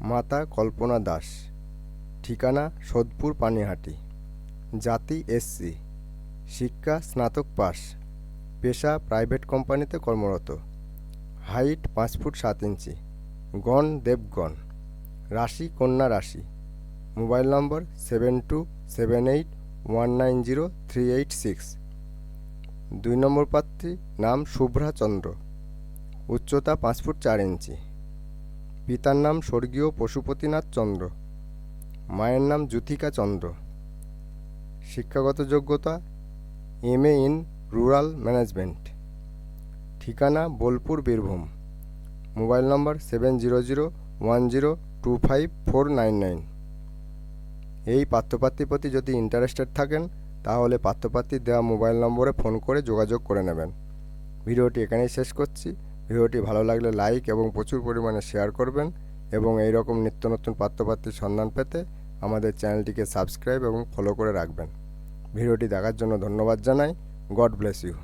মাতা কল্পনা দাস। ঠিকানা সোদপুর, পানিহাটি। জাতি এসসি শিক্ষা স্নাতক পাস পেশা প্রাইভেট কোম্পানিতে কর্মরত। হাইট পাঁচ ফুট সাত ইঞ্চি। গণ দেবগণ। রাশি কন্যা রাশি। Mobile number seven two seven eight one nine zero three eight six. দুই নম্বর পাত্রী নাম শুভ্রা চন্দ্র। উচ্চতা পাঁচ ফুট চার ইঞ্চি। পিতার নাম স্বর্গীয় পশুপতিনাথ চন্দ্র, মায়ের নাম জ্যোতিকা চন্দ্র। শিক্ষাগত যোগ্যতা M A in rural management ঠিকানা Bolpur Birbhum. Mobile number seven zero zero one zero two five four nine nine. এই পাত্রপাত্রীর প্রতি যদি ইন্টারেস্টেড থাকেন, তাহলে পাত্রপাত্রীর দেওয়া মোবাইল নম্বরে ফোন করে যোগাযোগ করে নেবেন। ভিডিওটি এখানেই শেষ করছি। ভিডিওটি ভালো লাগলে লাইক এবং প্রচুর পরিমাণে শেয়ার করবেন এবং এই রকম নিত্য নতুন পাত্রপাত্রীর সন্ধান পেতে আমাদের চ্যানেলটিকে সাবস্ক্রাইব এবং ফলো করে রাখবেন। ভিডিওটি দেখার জন্য ধন্যবাদ জানাই। God bless you.